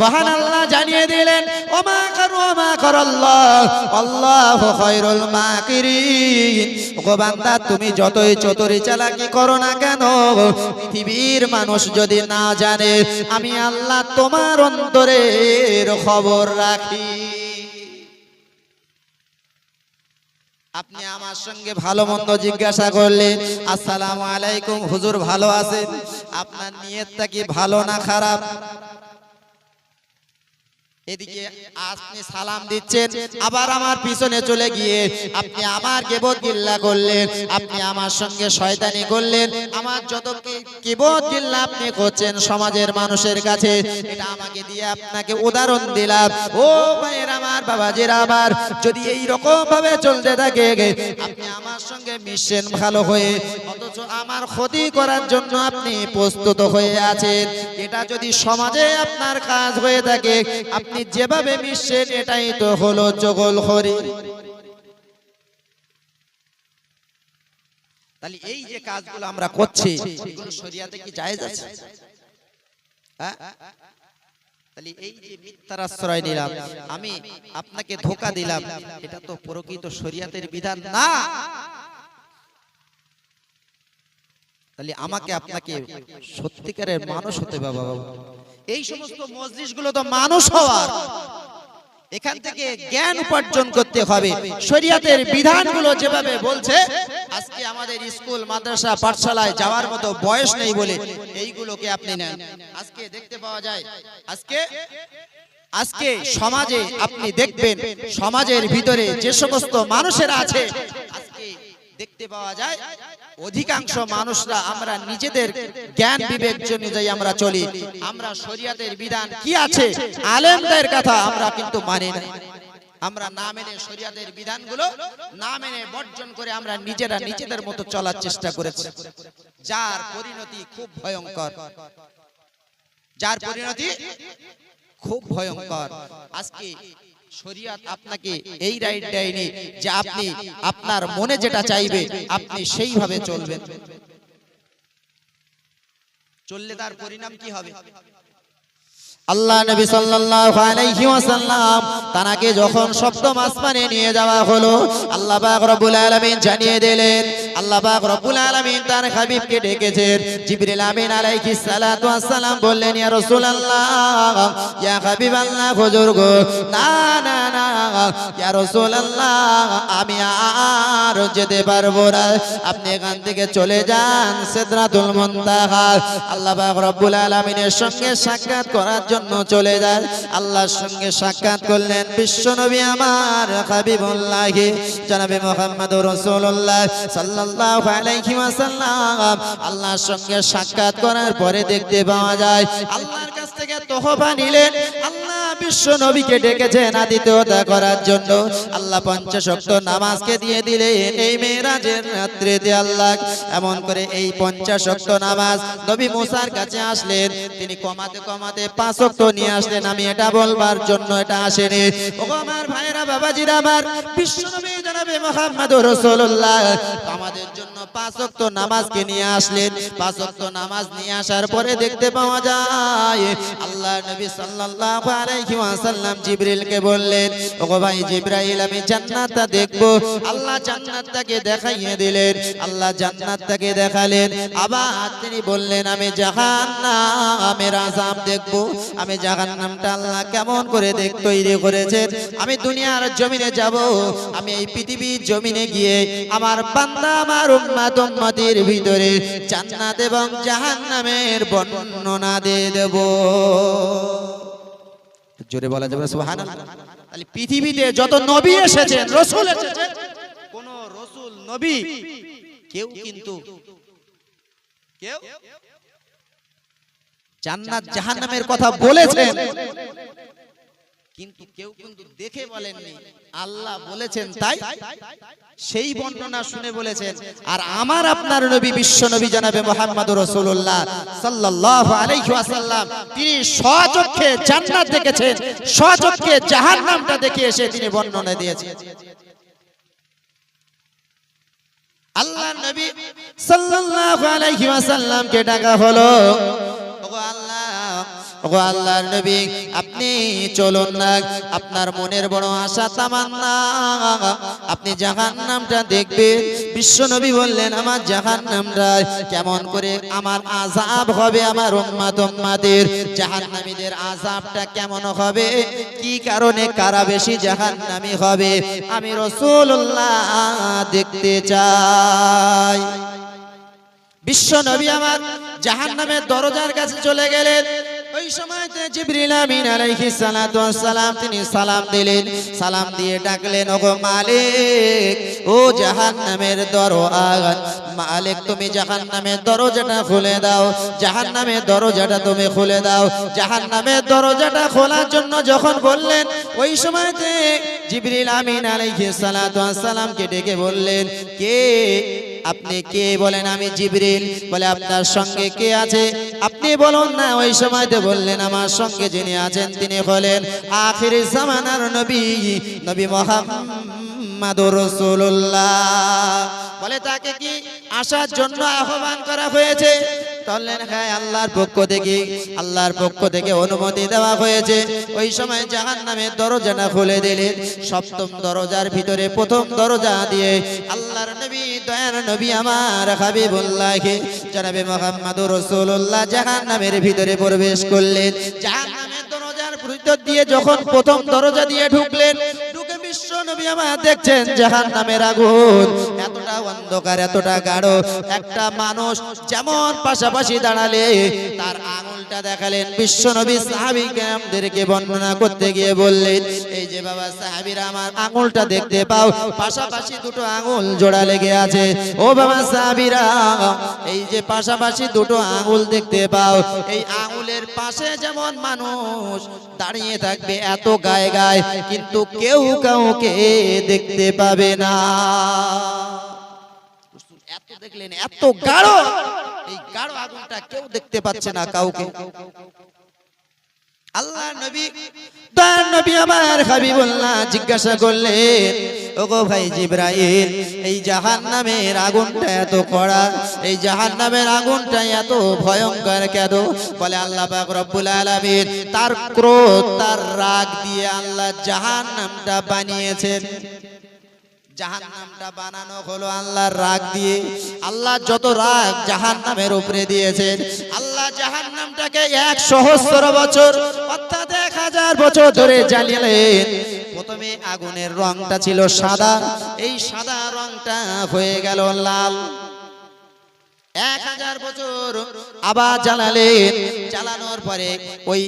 মহান আল্লাহ জানিয়ে দিলেন, ওমা করু, ওমা কর আল্লাহ আল্লাহ খৈরুল মাকিরিন। ও বান্দা, তুমি যতই চতুরি চালাকি করো না কেন, পৃথিবীর মানুষ যদি না জানে, আমি আল্লাহ তোমার অন্তরের খবর রাখি। আপনি আমার সঙ্গে ভালো মন্দ জিজ্ঞাসা করলেন, আসসালামু আলাইকুম, হুজুর ভালো আছেন? আপনার নিয়তটা কি ভালো না খারাপ? এদিকে আপনি সালাম দিচ্ছেন, আবার আমার পিছনে চলে গিয়ে আপনি আমার কেবত গিল্লা করলেন, আপনি আমার সঙ্গে শয়তানি করলেন। আমার যত কেবত গিল্লা আপনি করছেন সমাজের মানুষের কাছে, এটা আমাকে দিয়ে আপনাকে উদাহরণ দিলাম। ও ভাইয়ের আমার বাবাজির আমার যদি এই রকম ভাবে চলতে থাকে মিশছেন ভালো হয়ে, অথচ আমার ক্ষতি করার জন্য আপনি প্রস্তুত হয়ে আছেন। এটা যদি সমাজে আপনার কাজ হয়ে থাকে, আপনি যেভাবে মিশছেন এটাই তো হলো জগল হরি। তাহলে এই যে কাজগুলো আমরা করছি, এগুলো শরিয়াতে কি হ্যাঁ? তাহলে এই যে মিথ্যার আশ্রয় নিলাম, আমি আপনাকে ধোকা দিলাম, এটা তো প্রকৃত শরিয়াতের বিধান না। তাহলে আমাকে আপনাকে সত্যিকারের মানুষ হতে হবে বাবা এই সমস্ত মসজিদগুলো তো মানুষ হওয়ার। এখান থেকে জ্ঞান উপার্জন করতে হবে। শরিয়াতের বিধানগুলো যেভাবে বলছে আজকে আমাদের স্কুল মাদ্রাসা পাঠশালায় যাওয়ার মতো বয়স নেই বলে এইগুলোকে আপনি নেন। আজকে দেখতে পাওয়া যায়। আজকে আজকে সমাজে আপনি দেখবেন সমাজের ভিতরে যে সমস্ত মানুষেরা আছে দেখতে পাওয়া যায় অধিকাংশ মানুষরা আমরা নিজেদের জ্ঞান বিবেক অনুযায়ী আমরা চলি। আমরা শরিয়াতের বিধান কি আছে? আলেমদের কথা আমরা কিন্তু মানি না। আমরা না মেনে শরিয়াতের বিধানগুলো না মেনে বর্জন করে আমরা নিজেরা নিজেদের মতো চলার চেষ্টা করেছি। যার পরিণতি খুব ভয়ঙ্কর। যার পরিণতি খুব ভয়ঙ্কর। আজকে শরিয়াত আপনাকে এই রাইট দেয়নি যে আপনি আপনার মনে যেটা চাইবে আপনি সেইভাবে চলবেন। চললে তার পরিণাম কি হবে? আল্লাহ নবী সাল্লাল্লাহু আলাইহি ওয়াসাল্লাম তাকে যখন সপ্তম আসমানে নিয়ে যাওয়া হলো, আল্লাহ পাক রব্বুল আলামিন জানিয়ে দিলেন, আল্লাহ পাক রব্বুল আলামিন তার হাবিবকে ডেকেছেন। জিবরিল আমিন আলাইহিস সালাতু ওয়াসসালাম বললেন, ইয়া রাসূলুল্লাহ, ইয়া হাবিবাল্লাহ, হুজুর গো, না না না, ইয়া রাসূলুল্লাহ, আমি আর যেতে পারব না। আপনি এখান থেকে চলে যান সিদরাতুল মুনতাহা। আল্লাহ পাক রব্বুল আলামিনের সঙ্গে সাক্ষাৎ করার জন্য চলে যায়। আল্লাহর সঙ্গে সাক্ষাৎ করলেন বিশ্বনবী আমার হাবিবুল্লাহি, জনাবে মোহাম্মদ রাসূলুল্লাহ সাল্লাল্লাহু আলাইহি ওয়াসাল্লাম। আল্লাহর সঙ্গে সাক্ষাৎ করার পরে দেখতে পাওয়া যায়, আল্লাহর থেকে তোহফা নিলেন আল্লাহ বিশ্ব নবীকে ডেকেছেন আদিত্যতা করার জন্য। আল্লাহ পঞ্চাশ ওয়াক্ত নামাজকে দিয়ে দিলেন, এই মেয়েরাজের রাত্রিতে আল্লাহ। এমন করে এই পঞ্চাশ ওয়াক্ত নামাজ নবী মুসার কাছে আসলেন। তিনি কমাতে কমাতে পাঁচ ওয়াক্ত নিয়ে আসলেন। আমি এটা বলবার জন্য এটা আসেনি। ও আমার ভাইরা বাবাজিরা আমার, বিশ্ব নবী জনাবে মুহাম্মদুর রাসূলুল্লাহ। আমাদের জন্য পাঁচ ওয়াক্ত নামাজকে নিয়ে আসলেন। পাঁচ ওয়াক্ত নামাজ নিয়ে আসার পরে দেখতে পাওয়া যায় আল্লাহ নবী সাল্লাল্লাহু আলাইহি ওয়াসাল্লাম জিবরিলকে বললেন, ওগো ভাই জিবরাইল, আমি জান্নাতটা দেখব। আল্লাহ জান্নাতটাকে দেখাইয়ে দিলেন। আল্লাহ জান্নাতটাকে দেখালেন। আবার তিনি বললেন, আমি জাহান্নামের আযাব দেখব। আমি জাহান্নামটা আল্লাহ কেমন করে দেখ, তৈরি করেছেন। আমি দুনিয়ার জমিনে যাব। আমি এই পৃথিবীর জমিনে গিয়ে আমার বান্দা, আমার উম্মাত উম্মতির ভিতরে জান্নাত এবং জাহান্নামের বর্ণনা দিয়ে দেব। জোরে বলা যাবে তাহলে পৃথিবীতে যত নবী এসেছেন, রসুল এসেছেন, কোন রসুল, নবী, কেউ কিন্তু কেউ জান্নাত জাহান্নামের কথা বলেছেন। কিন্তু কেউ কিন্তু দেখে বলেননি। আল্লাহ বলেছেন তাই? সেই বর্ণনা শুনে বলেছেন আর আমার আপনার নবী বিশ্ব নবী জানাবে মোহাম্মদ রসুল্লাহ সাল্লাল্লাহু আলাইহি তিনি স্বচক্ষে জান্নাত দেখেছেন স্বচক্ষে জাহান্নামটা দেখে এসে তিনি বর্ণনা দিয়েছেন। আল্লাহ নবী সাল্লাল্লাহু আলাইহি ওয়াসাল্লামকে ডাকা হলো। ওগো আল্লাহর নবী, আপনি চলুন না, আপনার মনের বড় আশা তামান্না। আপনি জাহান্নামটা দেখবেন। বিশ্ব নবী বললেন, আমার জাহান্নামটা কেমন করে আমার আযাব হবে আমার উম্মাত উম্মাদের? জাহান্নামীদের আযাবটা কেমন হবে? কি কারণে কারা বেশি জাহান্নামী হবে? আমি রসুল্লাহ দেখতে চাই। বিশ্ব নবী আমার জাহান্নামের দরজার কাছে চলে গেলেন। ওই সময়তে জিবরিল আমিন আলাইহিস সালাতু সালাম তিনি সালাম দিলেন। সালাম দিয়ে ডাকলেন, ওগো মালিক, ও জাহান্নামের দরজা মালিক, তুমি জাহান্নামের দরজাটা খুলে দাও। জাহান্নামের দরজাটা তুমি খুলে দাও। জাহান্নামের দরজাটা খোলার জন্য যখন বললেন, ওই সময়তে জিবরিল আমিন আলাইহিস সালাতু সালামকে ডেকে বললেন, কে আপনি কে বলেন আমি জিবরিল? বলে, আপনার সঙ্গে কে আছে? আপনি বলুন না, ওই সময়তে বললেন, আমার সঙ্গে যিনি আছেন তিনি হলেন আখির জামানার নবী নবী মোহাম্মদুর রাসূলুল্লাহ। বলে, তাকে কি আসার জন্য আহ্বান করা হয়েছে? বললেন হ্যাঁ আল্লাহর পক্ষ থেকে, আল্লাহর পক্ষ থেকে অনুমতি দেওয়া হয়েছে। ওই সময় জাহান দরজাটা খুলে দিলেন সপ্তম দরজার ভিতরে প্রথম দরজা দিয়ে আল্লাহর নবী, দয়ার নবী আমার জানাবে রাসূলুল্লাহ জাহান নামের ভিতরে প্রবেশ করলেন। জাহান নামের দরজার ভিতর দিয়ে যখন প্রথম দরজা দিয়ে ঢুকলেন, ঢুকে বিশ্ব নবী আমার দেখছেন জাহান নামের আগুন। অন্ধকার এতটা গাঢ়। একটা মানুষ যেমন পাশাপাশি দাঁড়ালে, তার আঙুলটা দেখালেন বিশ্ব নবী সাহাবিকে আমাদেরকে বর্ণনা করতে গিয়ে বললেন, এই যে বাবা সাহাবিরা আমার আঙুলটা দেখতে পাও, পাশাপাশি দুটো আঙুল জোড়া লেগে আছে। ও বাবা সাহাবিরা, এই যে পাশাপাশি দুটো আঙুল দেখতে পাও, এই আঙুলের পাশে যেমন মানুষ দাঁড়িয়ে থাকবে এত গায়ে গায়ে, কিন্তু কেউ কাউকে দেখতে পাবে না। দেখলেন, এত গাঢ়। এই গাঢ় আগুনটা কেউ দেখতে পাচ্ছে না কাউকে। আল্লাহ নবী তার নবী আমার হাবিবুল্লাহ জিজ্ঞাসা করলেন, ওগো ভাই জিব্রাইল, এই জাহান্নামের আগুনটা এত কড়া, এই জাহান্নামের আগুনটা এত ভয়ঙ্কর কেন? বলে আল্লাহ রব্বুল আলামিন, তার ক্রোধ, তার রাগ দিয়ে আল্লাহ জাহান নামটা বানিয়েছেন। জাহান্নামটা বানানো হলো আল্লাহর রাগ দিয়ে। আল্লাহ যত রাগ জাহান নামের উপরে দিয়েছেন, আল্লাহ জাহান নামটাকে এক সহস্র বছর, অর্থাৎ এক হাজার বছর ধরে জ্বালিয়েলেন। প্রথমে আগুনের রংটা ছিল সাদা, এই সাদা রংটা হয়ে গেল লাল। এক হাজার বছর আবার জ্বালালেন। জ্বালানোর পরে ওই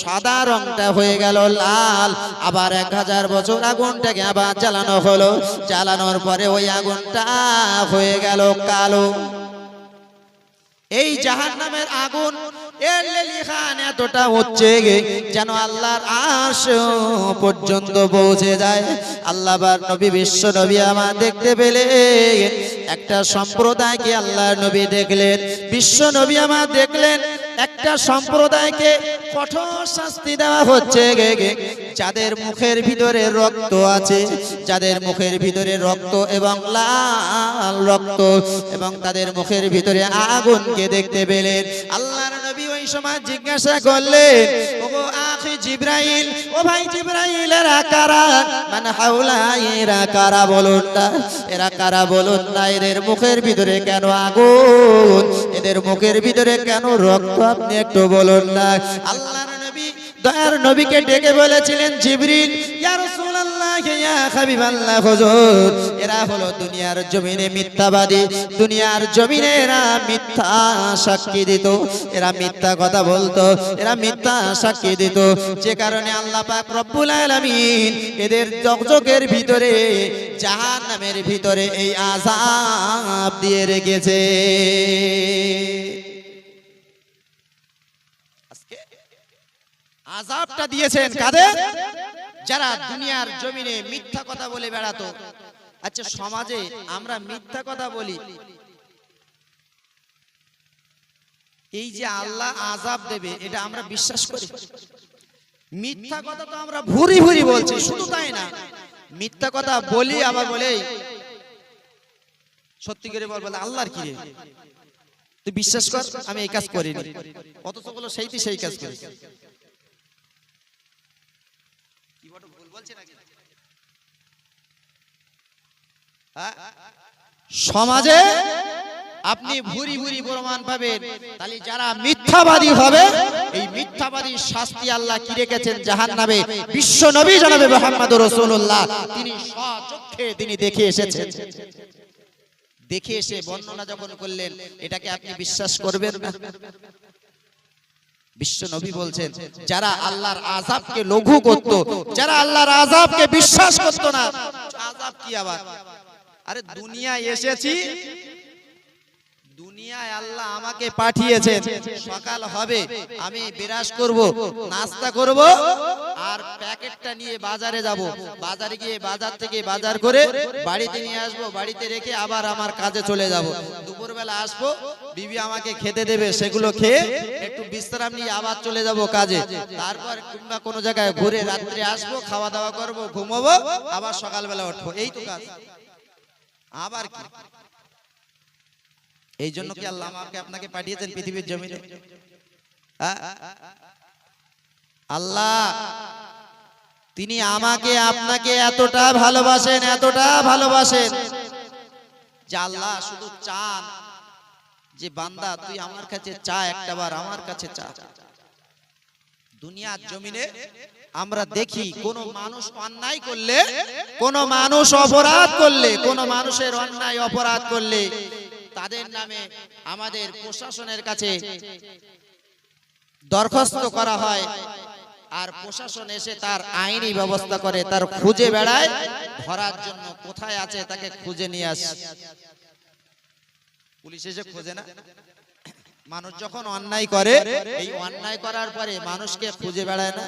সাদা রংটা হয়ে গেল লাল। আবার এক হাজার বছর আগুনটাকে আবার জ্বালানো হলো। জ্বালানোর পরে ওই আগুনটা হয়ে গেল কালো। এই জাহান নামের আগুন, এর এতটা হচ্ছে যেন আল্লাহর আশ পর্যন্ত পৌঁছে যায়। আল্লাহবার নবী বিশ্ব নবী আমার দেখতে পেলে একটা সম্প্রদায়কে আল্লাহ নবী দেখলেন, বিশ্ব নবী আমার দেখলেন, একটা সম্প্রদায়কে কঠোর শাস্তি দেওয়া হচ্ছে। যাদের মুখের ভিতরে রক্ত আছে, যাদের মুখের ভিতরে রক্ত এবং লাল রক্ত এবং তাদের মুখের ভিতরে আগুনকে দেখতে পেলেন। আল্লাহর নবী ওই সময় জিজ্ঞাসা করলেন ওগো আখি জিব্রাইল, ও ভাই জিব্রাইল এরা কারা মানে হাউলা এরা কারা বলুন না? এরা কারা বলুন না? এদের মুখের ভিতরে কেন আগুন? এদের মুখের ভিতরে কেন রক্ত? আপনি একটু বলুন না? আল্লাহর নবী দয়ার নবীকে ডেকে বলেছিলেন, জিবরিল, ইয়া রাসূলুল্লাহ, ইয়া হাবিবাল্লাহ, হুজুর, এরা হলো দুনিয়ার জমিনে মিথ্যাবাদী। দুনিয়ার জমিনে এরা মিথ্যা সাক্ষী দিত, এরা মিথ্যা কথা বলতো, এরা মিথ্যা সাক্ষী দিত। যে কারণে আল্লাহ পাক রব্বুল আলামিন এদের জগজগের ভিতরে, জাহান্নামের ভিতরে এই আযাব দিয়ে রেখেছে। আজাবটা দিয়েছেন কাদের? যারা দুনিয়ার জমিনে মিথ্যা কথা বলে বেড়াতো। আচ্ছা সমাজে আমরা মিথ্যা কথা বলি। এই যে আল্লাহ আজাব দেবে, এটা আমরা বিশ্বাস করি। মিথ্যা কথা তো আমরা ভুরি ভুরি বলছি, শুধু তাই না। মিথ্যা কথা বলি আবার বলে, সত্যি করে বল বলে, আল্লাহর কি তুই বিশ্বাস কর, আমি এই কাজ করিনি। অথচ বলো সেই সেই কাজ করিস কি বড় ভুল বলছি নাকি? হ্যাঁ? সমাজে আপনি ভুরি ভুরি প্রমাণ পাবেন। তাহলে যারা মিথ্যাবাদী হবে এই মিথ্যাবাদী শাস্তি আল্লাহ কি রেখেছেন? জাহান নামে বিশ্ব নবী জানাবে মোহাম্মদ রসুল্লাহ তিনি স্বচক্ষে তিনি দেখে এসেছেন। দেখে এসে বর্ণনা যখন করলেন এটাকে আপনি বিশ্বাস করবেন না? বিশ্ব নবী বলছেন যারা আল্লাহর আজাবকে লঘু করত যারা আল্লাহর আজাবকে বিশ্বাস করত না আজাব কি আবার? আরে দুনিয়ায় এসেছি। দুনিয়ায় আল্লাহ আমাকে পাঠিয়েছেন। সকাল হবে। আমি বিরাজ করব নাস্তা করব আর প্যাকেটটা নিয়ে বাজারে যাব। বাজারে গিয়ে বাজার থেকে বাজার করে বাড়িতে নিয়ে আসব। বাড়িতে রেখে আবার আমার কাজে চলে যাব। দুপুরবেলা আসব। বিবি আমাকে খেতে দেবে সেগুলো খেয়ে একটু বিশ্রাম নিয়ে আবার চলে যাব কাজে। তারপর কিংবা কোনো জায়গায় ঘুরে রাত্রে আসব খাওয়া দাওয়া করব ঘুমাবো আবার সকালবেলা উঠবো। এই তো কাজ। আবার কি? এই জন্য কি আল্লাহ আমাকে আপনাকে পাঠিয়েছেন পৃথিবীর জমিনে? হ্যাঁ? আল্লাহ, তিনি আমাকে আপনাকে এতটা ভালোবাসেন এতটা ভালোবাসেন যে আল্লাহ শুধু চান যে, বান্দা, তুই আমার কাছে চা একটাবার আমার কাছে চা। দুনিয়ার জমিনে আমরা দেখি কোন মানুষ অন্যায় করলে কোন মানুষ অপরাধ করলে কোন মানুষের অন্যায় অপরাধ করলে তাদের নামে আমাদের প্রশাসনের কাছে দরখাস্ত করা হয়। আর প্রশাসন এসে তার আইনি ব্যবস্থা করে তার খুঁজে বেড়ায় ধরার জন্য কোথায় আছে তাকে খুঁজে নিয়ে আসে। পুলিশ এসে খোঁজে না? মানুষ যখন অন্যায় করে এই অন্যায় করার পরে মানুষকে খুঁজে বেড়ায় না।